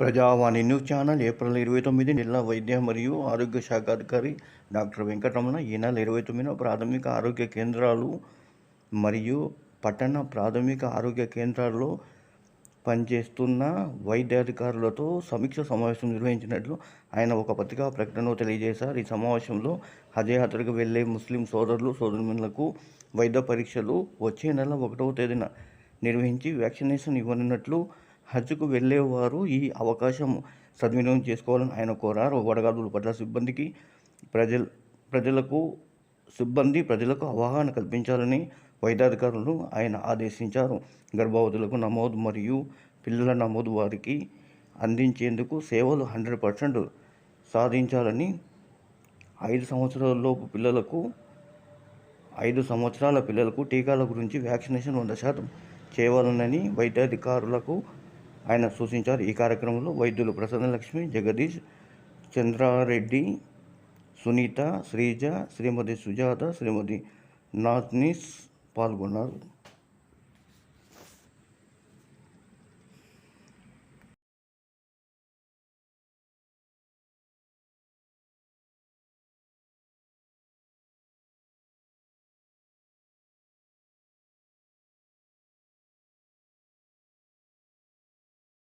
ప్రజావాణి news channel April ఇరవై తొమ్మిది జిల్లా వైద్య మరియు ఆరోగ్య శాఖ అధికారి డాక్టర్ వెంకటరమణ ఈ నెల ఇరవై తొమ్మిదిన ప్రాథమిక ఆరోగ్య కేంద్రాలు మరియు పట్టణ ప్రాథమిక ఆరోగ్య కేంద్రాల్లో పనిచేస్తున్న వైద్యాధికారులతో సమీక్ష సమావేశం నిర్వహించినట్లు ఆయన ఒక పత్రికా ప్రకటనలో తెలియజేశారు. ఈ సమావేశంలో హజయాత్రకు వెళ్ళే ముస్లిం సోదరులు సోదరులకు వైద్య పరీక్షలు వచ్చే నెల ఒకటవ తేదీన నిర్వహించి వ్యాక్సినేషన్ ఇవ్వనున్నట్లు హజ్కు వెళ్ళేవారు ఈ అవకాశం సద్వినియోగం చేసుకోవాలని ఆయన కోరారు. వడగాడుల పట్ల సిబ్బందికి ప్రజల ప్రజలకు సిబ్బంది ప్రజలకు అవగాహన కల్పించాలని వైద్యాధికారులను ఆయన ఆదేశించారు. గర్భవతులకు నమోదు మరియు పిల్లల నమోదు వారికి అందించేందుకు సేవలు హండ్రెడ్ పర్సెంట్ సాధించాలని ఐదు సంవత్సరాలలోపు పిల్లలకు ఐదు సంవత్సరాల పిల్లలకు టీకాల గురించి వ్యాక్సినేషన్ వంద శాతం చేయాలనని వైద్యాధికారులకు ఆయన సూచించారు. ఈ కార్యక్రమంలో వైద్యులు ప్రసన్నలక్ష్మి జగదీష్ చంద్రారెడ్డి సునీత శ్రీజ శ్రీమతి సుజాత శ్రీమతి నాజ్నీస్ పాల్గొన్నారు.